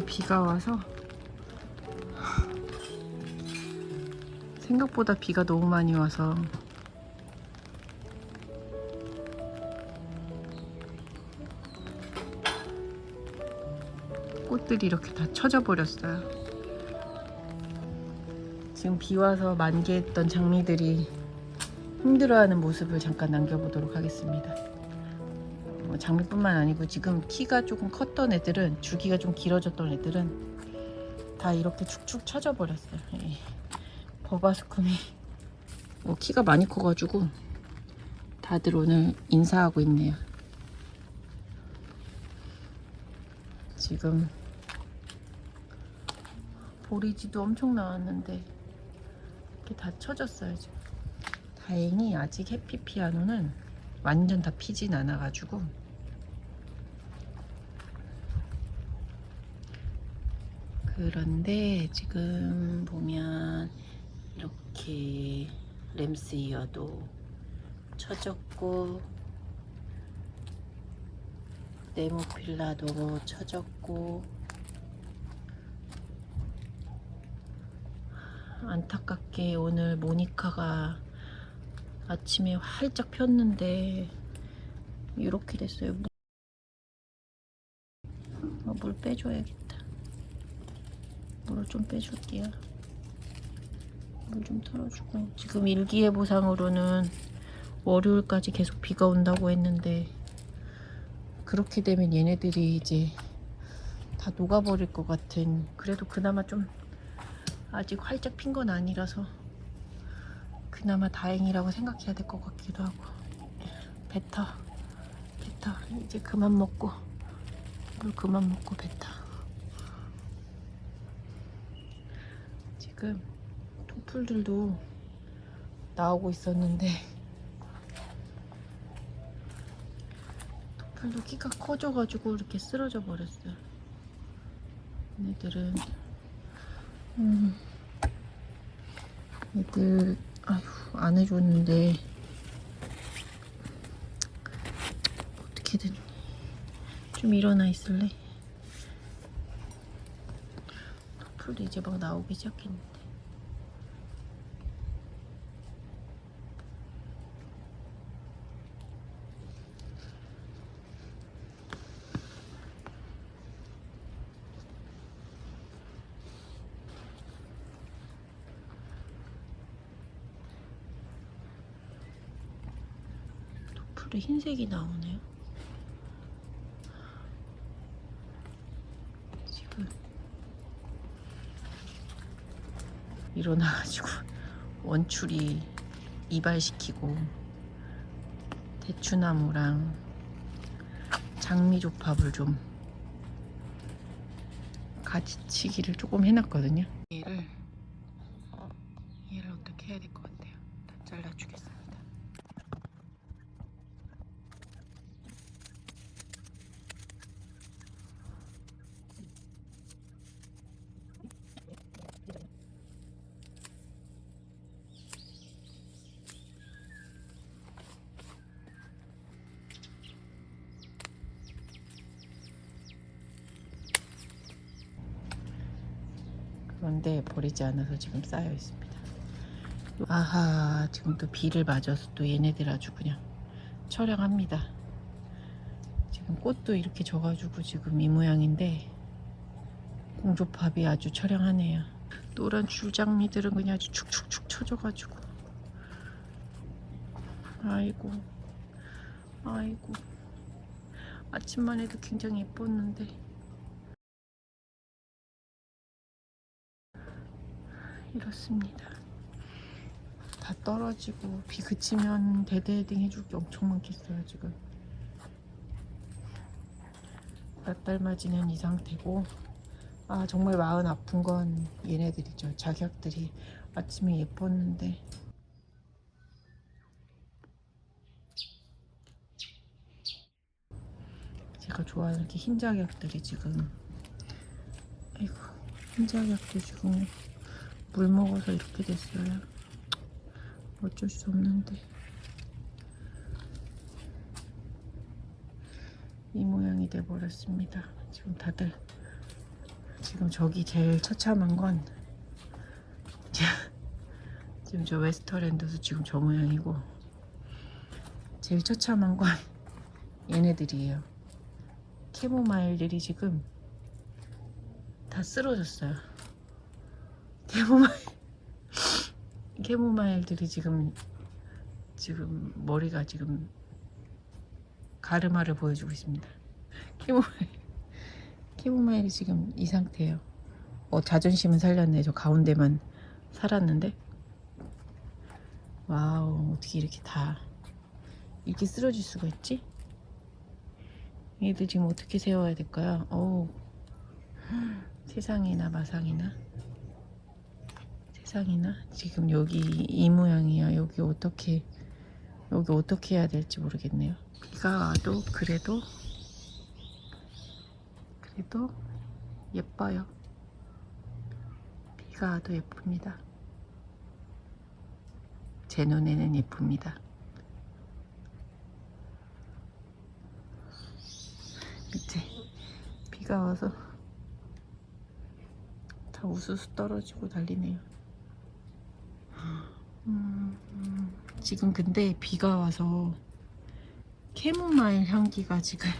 비가 와서 생각보다 비가 너무 많이 와서 꽃들이 이렇게 다 쳐져 버렸어요. 지금 비 와서 만개했던 장미들이 힘들어하는 모습을 잠깐 남겨보도록 하겠습니다. 뭐 장미뿐만 아니고 지금 키가 조금 컸던 애들은 주기가 좀 길어졌던 애들은 다 이렇게 축축 처져 버렸어요. 예. 버바스쿰이 뭐 키가 많이 커가지고 다들 오늘 인사하고 있네요. 지금 보리지도 엄청 나왔는데 이렇게 다 처졌어요 지금. 다행히 아직 해피 피아노는 완전 다 피진 않아가지고 그런데 지금 보면 이렇게 램스 이어도 처졌고 네모필라도 처졌고 안타깝게 오늘 모니카가 아침에 활짝 폈는데 이렇게 됐어요. 어, 물 빼줘야겠다. 물을 좀 빼줄게요. 물 좀 털어주고. 지금 일기예보상으로는 월요일까지 계속 비가 온다고 했는데 그렇게 되면 얘네들이 이제 다 녹아버릴 것 같은 그래도 그나마 좀 아직 활짝 핀 건 아니라서 그나마 다행이라고 생각해야 될 것 같기도 하고. 뱉어. 뱉어. 이제 그만 먹고. 물 그만 먹고 뱉어 지금 토플들도 나오고 있었는데 토플도 키가 커져가지고 이렇게 쓰러져 버렸어요 얘들은 음, 얘들 아휴 안 해줬는데 어떻게든 좀 일어나 있을래? 토플도 이제 막 나오기 시작했는데. 토플에 흰색이 나오네요 지금 일어나가지고 원추리 이발시키고 대추나무랑 장미조팝을 좀 가지치기를 조금 해놨거든요. 얘를 얘를 어떻게 해야 될 것 같아요. 다 잘라주겠습니다. 그런데 버리지 않아서 지금 쌓여 있습니다. 아하, 지금 또 비를 맞아서 또 얘네들 아주 그냥 처량합니다. 지금 꽃도 이렇게 져가지고 지금 이 모양인데 공조팝이 아주 처량하네요. 노란 줄장미들은 그냥 아주 축축축 쳐져가지고 아이고 아이고 아침만 해도 굉장히 예뻤는데 이렇습니다. 다 떨어지고 비 그치면 대대헤딩 해줄 게 엄청 많겠어요 지금. 몇 달 맞이는 이 상태고 아 정말 마음 아픈 건 얘네들이죠. 자격들이 아침에 예뻤는데 제가 좋아하는 이렇게 흰 자격들이 지금 아이고 흰 자격들 지금 물 먹어서 이렇게 됐어요. 어쩔 수 없는데. 이 모양이 돼버렸습니다. 지금 다들 지금 저기 제일 처참한 건 지금 저 웨스터랜드도 지금 저 모양이고 제일 처참한 건 얘네들이에요. 캐모마일들이 지금 다 쓰러졌어요. 캐모마일 캐모마일들이 지금 지금 머리가 지금 가르마를 보여주고 있습니다. 캐모마일 캐모마일이 지금 이 상태예요. 어 자존심은 살렸네. 저 가운데만 살았는데 와우 어떻게 이렇게 다 이렇게 쓰러질 수가 있지? 얘들 지금 어떻게 세워야 될까요? 어우 세상이나 마상이나 세상이나 지금 여기 이 모양이야. 여기 어떻게 여기 어떻게 해야 될지 모르겠네요. 비가 와도 그래도 그래도 예뻐요. 비가 와도 예쁩니다. 제 눈에는 예쁩니다. 밑에 비가 와서 다 우수수 떨어지고 난리네요. 음, 음, 지금 근데 비가 와서 캐모마일 향기가 지금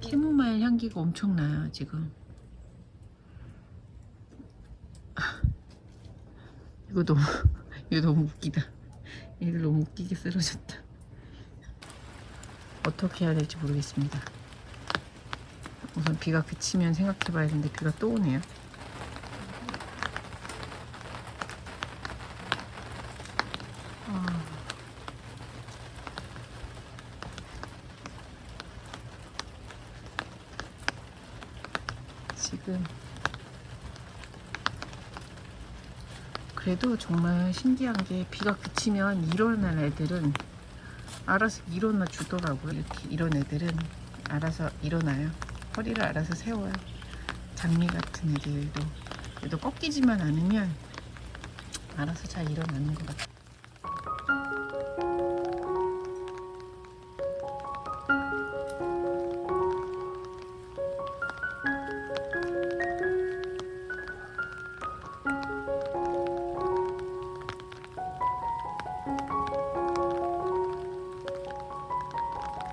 캐모마일 향기가 엄청나요 지금. 이거 너무 이거 너무 웃기다. 얘들 너무 웃기게 쓰러졌다. 어떻게 해야 될지 모르겠습니다. 우선 비가 그치면 생각해 봐야 되는데 비가 또 오네요. 아. 지금 그래도 정말 신기한 게 비가 그치면 일어날 애들은 알아서 일어나 주더라고요. 이렇게 이런 애들은 알아서 일어나요. 허리를 알아서 세워요. 장미 같은 애들도 그래도 꺾이지만 않으면 알아서 잘 일어나는 것 같아요.